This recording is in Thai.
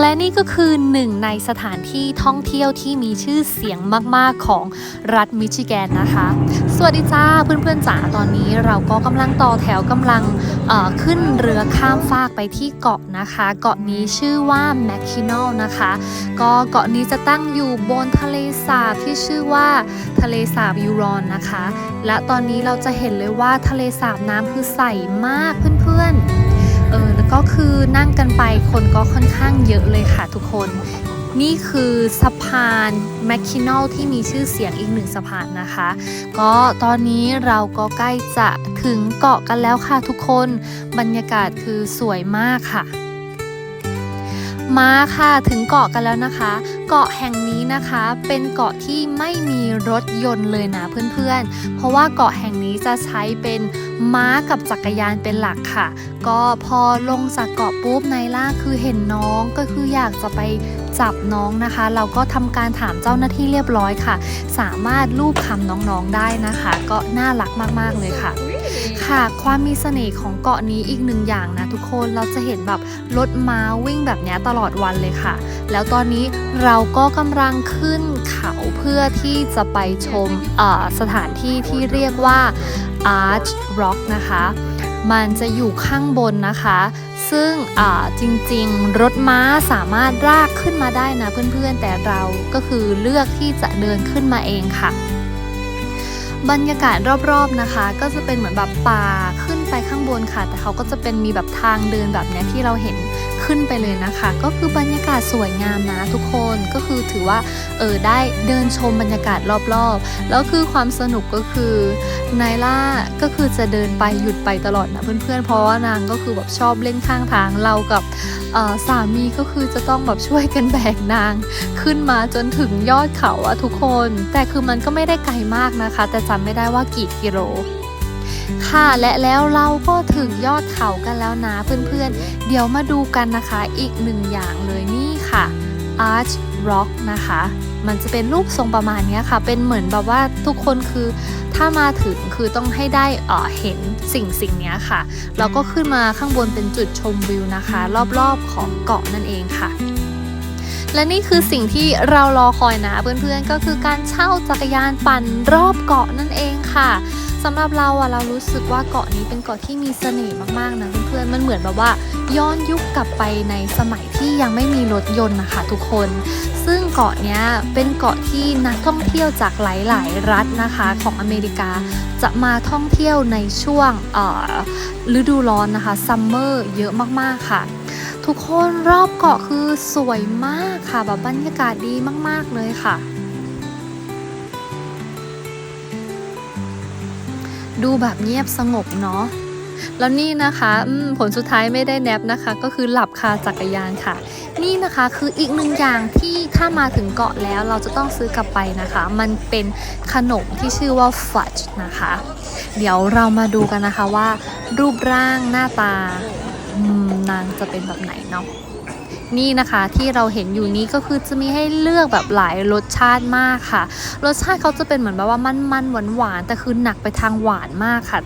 และนี่ก็คือหนึ่งในสถานที่ท่องเที่ยวที่มีชื่อเสียงมาก ๆ ของรัฐมิชิแกนนะคะ สวัสดีจ้าเพื่อน ๆจ๋าตอนนี้เราก็กำลังต่อแถวกำลังขึ้นเรือข้ามฟากไปที่เกาะนะคะ เกาะนี้ชื่อว่าแมคคินอลนะคะ ก็เกาะนี้จะตั้งอยู่บนทะเลสาบที่ชื่อว่าทะเลสาบยูรอนนะคะ และตอนนี้เราจะเห็นเลยว่าทะเลสาบน้ำคือใสมากเพื่อนๆ คือนั่งกันไปคนก็ค่อนข้างเยอะเลยค่ะทุกคน นี่คือสะพานแมคคินอลที่มีชื่อเสียงอีกหนึ่งสะพานนะคะ ก็ตอนนี้เราก็ใกล้จะถึงเกาะกันแล้วค่ะทุกคน บรรยากาศคือสวยมากค่ะ มาค่ะถึงเกาะกันแล้วนะคะ เกาะแห่ง นี้นะคะ เป็นเกาะที่ไม่มีรถยนต์เลยนะเพื่อนๆ เพราะว่าเกาะแห่งนี้จะใช้เป็นม้ากับจักรยานเป็นหลักค่ะ ก็พอลงจากเกาะปุ๊บในล่าคือเห็นน้องก็คืออยากจะไป จับน้องนะคะ เราก็ทำการถามเจ้าหน้าที่เรียบร้อยค่ะ สามารถลูบคำน้องๆได้นะคะ ก็น่ารักมากๆเลยค่ะ ค่ะ ความมีเสน่ห์ของเกาะนี้อีกหนึ่งอย่างนะทุกคนเราจะเห็นแบบรถม้าวิ่งแบบนี้ตลอดวันเลยค่ะ แล้วตอนนี้เราก็กำลังขึ้นเขาเพื่อที่จะไปชมสถานที่ที่เรียกว่า Arch Rock นะคะ มันจะอยู่ข้างบนนะคะ ซึ่งจริงๆ รถม้าสามารถลากขึ้นมาได้นะเพื่อนๆ แต่เราก็คือเลือกที่จะเดินขึ้นมาเองค่ะ บรรยากาศรอบๆนะคะ ก็จะเป็นเหมือนแบบป่าขึ้นไปข้างบนค่ะ แต่เขาก็จะเป็นมีแบบทางเดินแบบเนี้ยที่เราเห็น ขึ้นไปเลยนะคะ ก็คือบรรยากาศสวยงามนะทุกคนก็คือถือว่าเออได้เดินชมบรรยากาศรอบๆ แล้วคือความสนุกก็คือนายล่าก็คือจะเดินไปหยุดไปตลอดนะเพื่อนๆ เพราะว่านางก็คือแบบชอบเล่นข้างทางเรากับสามีก็คือจะต้องแบบช่วยกันแบกนางขึ้นมาจนถึงยอดเขาอะทุกคน แต่คือมันก็ไม่ได้ไกลมากนะคะ แต่จำไม่ได้ว่ากี่กิโล ค่ะและแล้วเราก็ถึงยอดเขากันแล้วนะเพื่อนๆ เดี๋ยวมาดูกันนะคะอีกหนึ่งอย่างเลยนี่ค่ะ Arch Rock นะคะ มันจะเป็นรูปทรงประมาณนี้ค่ะ เป็นเหมือนแบบว่าทุกคนคือถ้ามาถึงคือต้องให้ได้เออเห็นสิ่งสิ่งนี้ค่ะ แล้วก็ขึ้นมาข้างบนเป็นจุดชมวิวนะคะ รอบๆของเกาะนั่นเองค่ะและนี่คือสิ่งที่เรารอคอยนะเพื่อนๆก็คือการเช่าจักรยานปั่นรอบเกาะนั่นเองค่ะ สำหรับเราอะเรารู้สึกว่าเกาะนี้เป็นเกาะที่มีเสน่ห์มากๆนะเพื่อนๆมันเหมือนแบบว่า ย้อนยุคกลับไปในสมัยที่ยังไม่มีรถยนต์นะคะทุกคน ซึ่งเกาะเนี้ยเป็นเกาะที่นักท่องเที่ยวจากหลายๆ รัฐนะคะของอเมริกาจะมาท่องเที่ยวในช่วงฤดูร้อนนะคะซัมเมอร์เยอะมากๆค่ะทุกคนรอบเกาะคือสวยมากค่ะแบบบรรยากาศดีมากๆเลยค่ะ ดูแบบเงียบสงบเนาะแล้วนี่นะคะผลสุดท้ายไม่ได้แนบนะคะ ก็คือหลับคาจักรยานค่ะ นี่นะคะคืออีกหนึ่งอย่างที่ถ้ามาถึงเกาะแล้วเราจะต้องซื้อกลับไปนะคะ มันเป็นขนมที่ชื่อว่าฟัดนะคะ เดี๋ยวเรามาดูกันนะคะว่า รูปร่างหน้าตานางจะเป็นแบบไหนเนาะ นี่นะคะที่เราเห็นอยู่นี้ก็คือจะมีให้เลือกแบบหลายรสชาติมากค่ะ รสชาติเขาจะเป็นเหมือนแบบว่ามันๆหวานๆแต่คือหนักไปทางหวานมากค่ะ